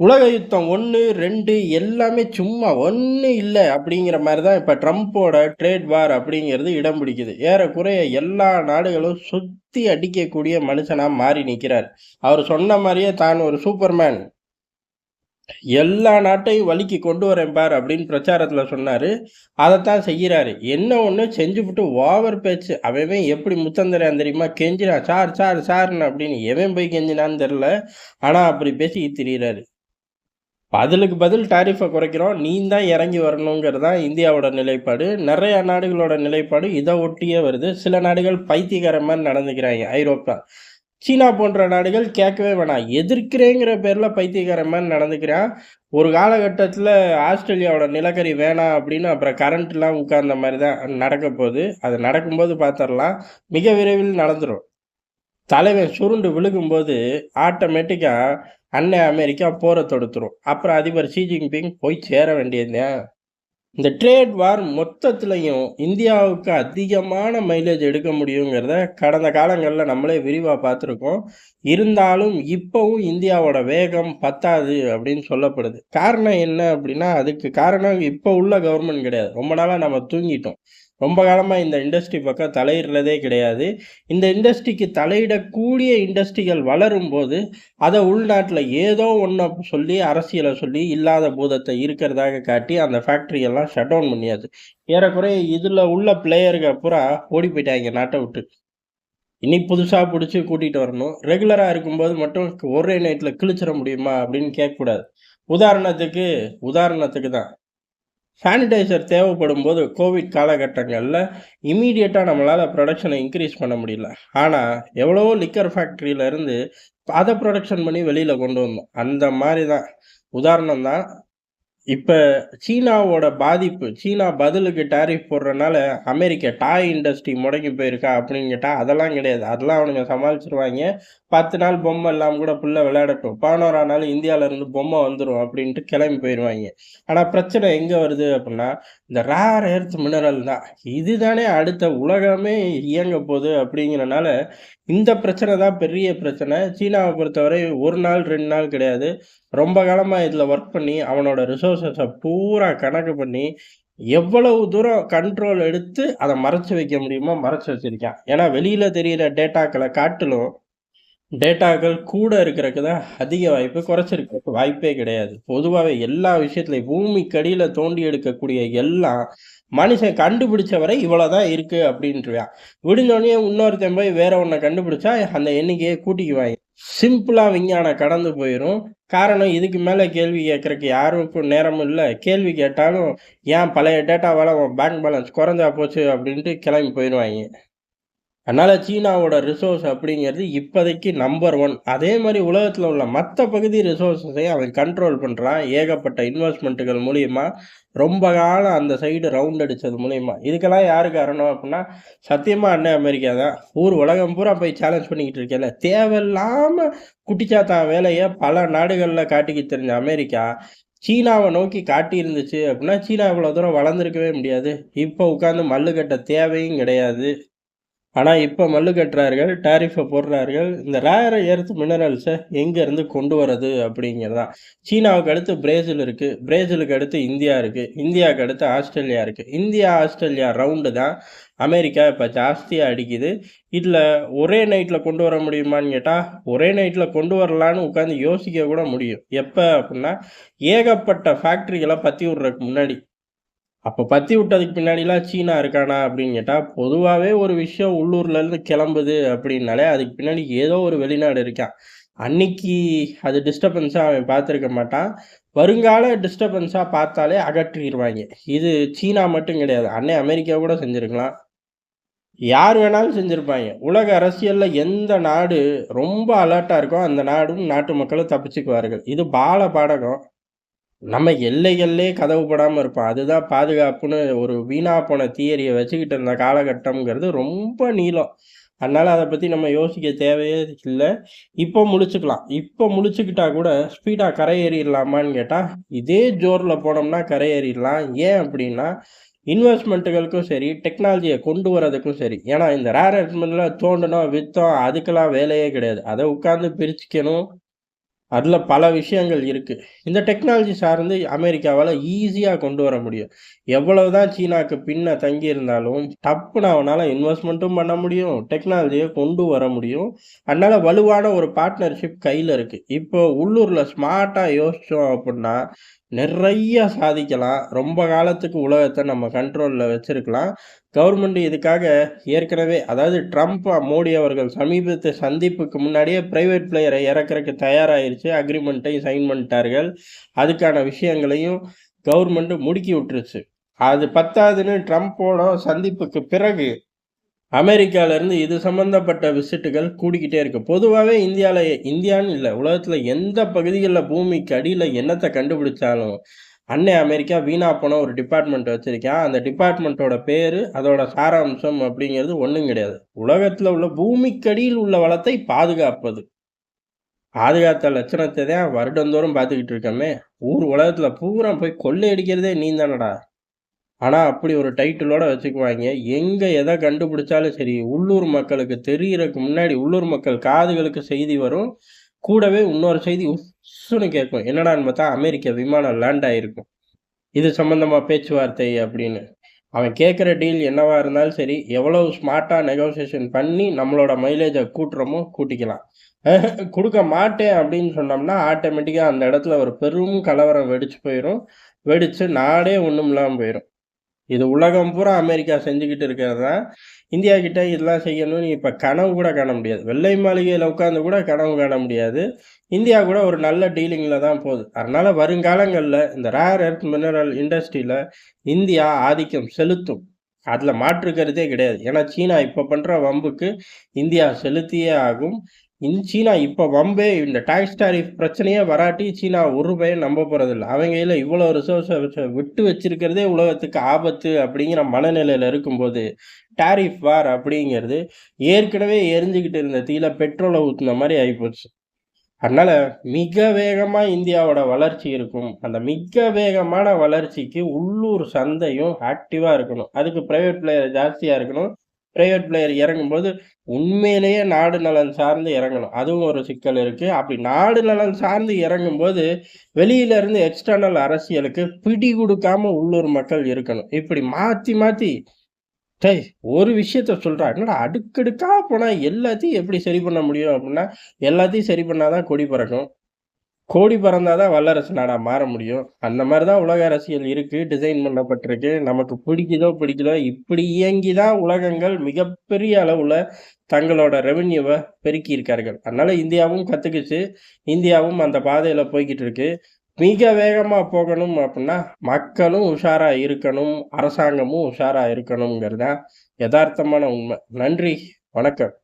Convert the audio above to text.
உலக யுத்தம் ஒன்று ரெண்டு எல்லாமே சும்மா ஒன்று இல்லை அப்படிங்கிற மாதிரி தான் இப்போ ட்ரம்ப்போட ட்ரேட் வார் அப்படிங்கிறது இடம் பிடிக்குது. ஏறக்குறைய எல்லா நாடுகளும் சுற்றி அடிக்கக்கூடிய மனுஷனாக மாறி நிற்கிறார் அவர் சொன்ன மாதிரியே தான் ஒரு சூப்பர்மேன். எல்லா நாட்டையும் வலிக்கு கொண்டு வரேன் பார் அப்படின்னு பிரச்சாரத்தில் சொன்னார். அதைத்தான் செய்கிறாரு. என்ன ஒன்று செஞ்சுவிட்டு ஓவர் பேச்சு. அவன் எப்படி முத்தந்தரான் தெரியுமா? கெஞ்சினான். சார் சார் சார்னு அப்படின்னு. எவன் போய் கெஞ்சினான்னு தெரில ஆனால் அப்படி பேசி திரிகிறாரு பதிலுக்கு பதில் டாரிஃபை குறைக்கிறோம். நீ தான் இறங்கி வரணுங்கிறது தான் இந்தியாவோட நிலைப்பாடு. நிறைய நாடுகளோட நிலைப்பாடு இதை ஒட்டியே வருது. சில நாடுகள் பைத்தியக்கார மாதிரி நடந்துக்கிறாங்க. ஐரோப்பா. சீனா போன்ற நாடுகள் கேட்கவே வேணாம். எதிர்க்கிறேங்கிற பேரில் பைத்தியக்கார மாதிரி நடந்துக்கிறான். ஒரு காலகட்டத்தில் ஆஸ்திரேலியாவோட நிலக்கரி வேணாம் அப்படின்னு அப்புறம் கரண்ட்லாம் உட்கார்ந்த மாதிரி தான் நடக்க போகுது அது நடக்கும்போது பார்த்துடலாம். மிக விரைவில் நடந்துடும் தலைவன் சுருண்டு விழுகும்போது ஆட்டோமேட்டிக்காக அன்னை அமெரிக்கா போரை தொடுத்துரும். அப்புறம் அதிபர் ஷி ஜின்பிங் போய் சேர வேண்டியதுதான். இந்த ட்ரேட் வார் மொத்தத்துலையும் இந்தியாவுக்கு அதிகமான மைலேஜ் எடுக்க முடியுங்கிறத கடந்த காலங்களில் நம்மளே விரிவாக பார்த்துருக்கோம். இருந்தாலும் இப்போவும் இந்தியாவோட வேகம் பத்தாது அப்படின்னு சொல்லப்படுது. காரணம் என்ன அப்படின்னா அதுக்கு காரணம் இப்போ உள்ள கவர்மெண்ட் கிடையாது. ரொம்ப நாளாக நம்ம தூங்கிட்டோம். ரொம்ப காலமாக இந்த இண்டஸ்ட்ரி பக்கம் தலையிடுறதே கிடையாது. இந்த இண்டஸ்ட்ரிக்கு தலையிடக்கூடிய இண்டஸ்ட்ரிகள் வளரும் போது அதை உள்நாட்டில் ஏதோ ஒன்றை சொல்லி அரசியலை சொல்லி இல்லாத பூதத்தை இருக்கிறதாக காட்டி அந்த ஃபேக்ட்ரியெல்லாம் ஷட் டவுன் பண்ணியாது. ஏறக்குறைய இதில் உள்ள பிளேயருக்கு அப்புறம் ஓடி போயிட்டாங்க நாட்டை விட்டு. இனி புதுசாக பிடிச்சி கூட்டிகிட்டு வரணும். ரெகுலராக இருக்கும்போது மட்டும் ஒரே நைட்டில் கிழிச்சிட முடியுமா அப்படின்னு கேட்கக்கூடாது. உதாரணத்துக்கு உதாரணத்துக்கு தான். சானிடைசர் தேவைப்படும் போது கோவிட் காலகட்டங்களில் இமீடியட்டாக நம்மளால் ப்ரொடக்ஷனை இன்க்ரீஸ் பண்ண முடியல. ஆனால் எவ்வளவோ லிக்கர் ஃபேக்ட்ரியிலேருந்து அதை ப்ரொடக்ஷன் பண்ணி வெளியில் கொண்டு வந்தோம். அந்த மாதிரி தான். உதாரணம் தான் இப்போ சீனாவோட பாதிப்பு சீனா பதிலுக்கு டேரிஃப் போடுறனால அமெரிக்கா டாய் இண்டஸ்ட்ரி முடங்கி போயிருக்கா அப்படின்னு கேட்டால் அதெல்லாம் கிடையாது. அதெல்லாம் அவனுங்க சமாளிச்சிருவாங்க. பத்து நாள் பொம்மை இல்லாமல் கூட புள்ள விளையாடட்டும். பதினோரா நாள் இந்தியாவிலேருந்து பொம்மை வந்துடும் அப்படின்ட்டு கிளம்பி போயிடுவாங்க ஆனால் பிரச்சனை எங்கே வருது அப்படின்னா இந்த ரேர் எர்த் மினரல் தான். இதுதானே அடுத்த உலகமே இயங்க போகுது அப்படிங்கிறனால இந்த பிரச்சனை தான் பெரிய பிரச்சனை. சீனாவை பொறுத்தவரை ஒரு நாள் ரெண்டு நாள் கிடையாது. ரொம்ப காலமாக இதில் ஒர்க் பண்ணி அவனோட ரிசோர்ஸஸை பூரா கணக்கு பண்ணி எவ்வளவு தூரம் கண்ட்ரோல் எடுத்து அதை மறைச்சு வைக்க முடியுமோ மறைச்சு வச்சிருக்கான். ஏன்னா வெளியில் தெரிகிற டேட்டாக்களை காட்டிலும் டேட்டாக்கள் கூட இருக்கிறதுக்கு தான் அதிக வாய்ப்பு குறைச்சிருக்க. வாய்ப்பே கிடையாது. பொதுவாகவே எல்லா விஷயத்துலையும் பூமிக்கடியில் தோண்டி எடுக்கக்கூடிய எல்லாம் மனுஷன் கண்டுபிடிச்ச வரை இவ்வளோதான் இருக்குது அப்படின்ட்டுருவான் விடுஞ்சோடனே இன்னொருத்தன் போய் வேற ஒன்றை கண்டுபிடிச்சா அந்த எண்ணிக்கையை கூட்டிக்குவாங்க. சிம்பிளாக விஞ்ஞானம் கடந்து போயிடும் காரணம் இதுக்கு மேலே கேள்வி கேட்குறக்கு யாருக்கும் நேரமும் இல்லை. கேள்வி கேட்டாலும் ஏன் பழைய டேட்டாவால் பேங்க் பேலன்ஸ் குறைஞ்சா போச்சு? அப்படின்ட்டு கிளம்பி போயிடுவாங்க. அதனால் சீனாவோட ரிசோர்ஸ் அப்படிங்கிறது இப்போதைக்கு நம்பர் ஒன் அதே மாதிரி உலகத்தில் உள்ள மற்ற பகுதி ரிசோர்ஸையும் அவன் கண்ட்ரோல் பண்ணுறான் ஏகப்பட்ட இன்வெஸ்ட்மெண்ட்டுகள் மூலிமா ரொம்ப காலம் அந்த சைடு ரவுண்ட் அடித்தது மூலிமா இதுக்கெல்லாம் யாரு காரணம் அப்படின்னா சத்தியமாக அண்ணன் அமெரிக்கா தான். ஊர் உலகம் பூரா போய் சேலஞ்ச் பண்ணிக்கிட்டு இருக்கல தேவையில்லாமல் குட்டிச்சாத்தான் வேலையை பல நாடுகளில் காட்டிக்க தெரிஞ்ச அமெரிக்கா சீனாவை நோக்கி காட்டியிருந்துச்சு அப்படின்னா சீனா இவ்வளோ தூரம் வளர்ந்துருக்கவே முடியாது. இப்போ உட்காந்து மல்லு கட்ட தேவையும் கிடையாது. ஆனால் இப்போ மல்லு கட்டுறார்கள் டாரிஃபை போடுறார்கள். இந்த ரேர எர்த் மினரல்ஸை எங்கேருந்து கொண்டு வர்றது அப்படிங்கிறதான் சீனாவுக்கு அடுத்து பிரேசில் இருக்குது பிரேசிலுக்கு அடுத்து இந்தியா இருக்குது இந்தியாவுக்கு அடுத்து ஆஸ்திரேலியா இருக்குது இந்தியா ஆஸ்திரேலியா ரவுண்டு தான். அமெரிக்கா இப்போ ஜாஸ்தியாக அடிக்குது. இதில் ஒரே நைட்டில் கொண்டு வர முடியுமான்னு கேட்டால் ஒரே நைட்டில் கொண்டு வரலான்னு உட்காந்து யோசிக்க கூட முடியும். எப்போ அப்படின்னா ஏகப்பட்ட ஃபேக்ட்ரிகளை பற்றி விட்றதுக்கு முன்னாடி. அப்போ பற்றி விட்டதுக்கு பின்னாடிலாம் சீனா இருக்கானா அப்படின்னு கேட்டால் பொதுவாகவே ஒரு விஷயம் உள்ளூர்லேருந்து கிளம்புது அப்படின்னாலே அதுக்கு பின்னாடி ஏதோ ஒரு வெளிநாடு இருக்கான். அன்னைக்கு அது டிஸ்டர்பன்ஸாக அவன் பார்த்துருக்க மாட்டான். வருங்கால டிஸ்டர்பன்ஸாக பார்த்தாலே அகற்றிடுவாங்க இது சீனா மட்டும் கிடையாது. அன்னை அமெரிக்கா கூட செஞ்சுருக்கலாம். யார் வேணாலும் செஞ்சுருப்பாங்க. உலக அரசியலில் எந்த நாடு ரொம்ப அலர்ட்டாக இருக்கோ அந்த நாடும் நாட்டு மக்களும் தப்பிச்சுக்குவார்கள். இது பால பாடகம். நம்ம எல்லைகள்லே கதவு படாமல் இருப்போம். அதுதான் பாதுகாப்புன்னு ஒரு வீணா போன தியரியை வச்சுக்கிட்டு இருந்த காலகட்டம்ங்கிறது ரொம்ப நீளம். அதனால் அதை பற்றி நம்ம யோசிக்க தேவையே இல்லை. இப்போ முழிச்சுக்கலாம். இப்போ முழிச்சுக்கிட்டா கூட ஸ்பீடாக கரை ஏறிடலாமான்னு கேட்டால் இதே ஜோரில் போனோம்னா கரை ஏறிடலாம். ஏன் அப்படின்னா இன்வெஸ்ட்மெண்ட்டுகளுக்கும் சரி டெக்னாலஜியை கொண்டு வரதுக்கும் சரி. ஏன்னா இந்த ரேர் எர்த்மெண்ட்டில் தோண்டணும் விற்றோம் அதுக்கெல்லாம் வேலையே கிடையாது. அதை உட்காந்து பிரிச்சுக்கணும். அதில் பல விஷயங்கள் இருக்குது இந்த டெக்னாலஜி சார்ந்து அமெரிக்காவால் ஈஸியாக கொண்டு வர முடியும். எவ்வளவுதான் சீனாக்கு பின்ன தங்கியிருந்தாலும், டப்புன்னு அவனால் இன்வெஸ்ட்மெண்ட்டும் பண்ண முடியும். டெக்னாலஜியை கொண்டு வர முடியும். அதனால் வலுவான ஒரு பார்ட்னர்ஷிப் கையில் இருக்குது இப்போ உள்ளூரில் ஸ்மார்ட்டாக யோசித்தோம் அப்படின்னா நிறைய சாதிக்கலாம். ரொம்ப காலத்துக்கு உலகத்தை நம்ம கண்ட்ரோலில் வச்சுருக்கலாம் கவர்மெண்ட் இதுக்காக ஏற்கனவே அதாவது ட்ரம்ப், மோடி அவர்கள் சமீபத்து சந்திப்புக்கு முன்னாடியே பிரைவேட் பிளேயரை இறக்குறக்கு தயாராகிருச்சு அக்ரிமெண்ட்டையும் சைன் பண்ணிட்டார்கள். அதுக்கான விஷயங்களையும் கவர்மெண்ட்டு முடுக்கி விட்டுருச்சு. அது பத்தாதுன்னு ட்ரம்ப்போட சந்திப்புக்கு பிறகு, அமெரிக்காவிலேருந்து இது சம்மந்தப்பட்ட விசிட்டுகள் கூடிக்கிட்டே இருக்குது பொதுவாகவே இந்தியாவில் இந்தியான்னு இல்லை உலகத்தில் எந்த பகுதிகளில் பூமிக்கு அடியில் என்னத்தை கண்டுபிடிச்சாலும், அன்னை அமெரிக்கா வீணா போன ஒரு டிபார்ட்மெண்ட் வச்சுருக்கேன் அந்த டிபார்ட்மெண்ட்டோட பேர் அதோட சாராம்சம் அப்படிங்கிறது ஒன்றும் கிடையாது. உலகத்தில் உள்ள பூமிக்கடியில் உள்ள வளத்தை பாதுகாப்பது. பாதுகாத்த லட்சணத்தை தான் வருடந்தோறும் பார்த்துக்கிட்டு இருக்கோமே! ஊர் உலகத்தில் பூரா போய் கொள்ளையடிக்கிறதே நீ தானடா! ஆனால் அப்படி ஒரு டைட்டிலோட வச்சுக்குவாங்க எங்கே எதை கண்டுபிடிச்சாலும் சரி, உள்ளூர் மக்களுக்கு தெரியறக்கு முன்னாடி உள்ளூர் மக்கள் காதுகளுக்கு செய்தி வரும். கூடவே இன்னொரு செய்தி உஸ்ஸுன்னு கேட்கும். என்னடான்னு பார்த்தா, அமெரிக்க விமானம் லேண்ட் ஆகிருக்கும் இது சம்மந்தமாக பேச்சுவார்த்தை அப்படின்னு. அவன் கேட்குற டீல் என்னவா இருந்தாலும் சரி, எவ்வளோ ஸ்மார்ட்டாக நெகோசியேஷன் பண்ணி நம்மளோட மைலேஜை கூட்டுறோமோ கூட்டிக்கலாம். கொடுக்க மாட்டேன்" அப்படின்னு சொன்னோம்னா, ஆட்டோமேட்டிக்காக அந்த இடத்துல ஒரு பெரும் கலவரம் வெடிச்சு போயிடும் வெடித்து நாடே ஒன்றும் இல்லாமல் போயிடும் இது உலகம் பூரா அமெரிக்கா செஞ்சுக்கிட்டு இருக்கிறது தான். இந்தியா கிட்ட இதெல்லாம் செய்யணும்னு இப்போ கனவு கூட காண முடியாது. வெள்ளை மாளிகையில் உட்காந்து கூட கனவு காண முடியாது. இந்தியா கூட ஒரு நல்ல டீலிங்கில் தான் போகுது அதனால் வருங்காலங்களில் இந்த ரேர் எர்த் மினரல் இண்டஸ்ட்ரியில் இந்தியா ஆதிக்கம் செலுத்தும். அதில் மாற்று கிடையாது. ஏன்னா, சீனா இப்போ பண்ணுற வம்புக்கு இந்தியா செலுத்தியே ஆகும். இன் சீனா இப்போ வம்பே இந்த டாக்ஸ் டாரிஃப் பிரச்சனையே வராட்டி, சீனா ஒரு பையன் நம்ப போகிறதில்ல அவங்க இதில் இவ்வளோ ரிசோர்ஸை விட்டு வச்சிருக்கிறதே உலகத்துக்கு ஆபத்து அப்படிங்கிற மனநிலையில் இருக்கும்போது, டாரிஃப் வார் அப்படிங்கிறது ஏற்கனவே எரிஞ்சுக்கிட்டு இருந்த தீயில பெட்ரோலை ஊற்றுன மாதிரி ஆகிப்போச்சு அதனால் மிக வேகமாக இந்தியாவோட வளர்ச்சி இருக்கும். அந்த மிக வேகமான வளர்ச்சிக்கு உள்ளூர் சந்தையும் ஆக்டிவாக இருக்கணும். அதுக்கு ப்ரைவேட் பிளேயர் ஜாஸ்தியாக இருக்கணும். பிரைவேட் பிளேயர் இறங்கும்போது, உண்மையிலேயே நாடு நலன் சார்ந்து இறங்கணும். அதுவும் ஒரு சிக்கல் இருக்குது அப்படி நாடு நலன் சார்ந்து இறங்கும்போது, வெளியில இருந்து எக்ஸ்டர்னல் அரசியலுக்கு பிடி கொடுக்காம உள்ளூர் மக்கள் இருக்கணும். இப்படி மாற்றி மாற்றி டேய்! ஒரு விஷயத்த சொல்கிறா என்னடா அடுக்கடுக்காக போனால் எல்லாத்தையும் எப்படி சரி பண்ண முடியும் அப்படின்னா, எல்லாத்தையும் சரி பண்ணாதான் கொடி பறக்கும். கோடி பறந்தால் தான் வல்லரசு நாடாக மாற முடியும். அந்த மாதிரி தான் உலக அரசியல் இருக்குது டிசைன் பண்ணப்பட்டிருக்கு. நமக்கு பிடிக்குதோ, பிடிக்குதோ இப்படி இயங்கி தான் உலகங்கள் மிகப்பெரிய அளவில் தங்களோட ரெவென்யூவ பெருக்கியிருக்கார்கள். அதனால் இந்தியாவும் கற்றுக்குச்சு இந்தியாவும் அந்த பாதையில் போய்கிட்டு இருக்கு. மிக வேகமாக போகணும் அப்படின்னா, மக்களும் உஷாராக இருக்கணும். அரசாங்கமும் உஷாராக இருக்கணுங்கிறது தான் எதார்த்தமான உண்மை. நன்றி, வணக்கம்.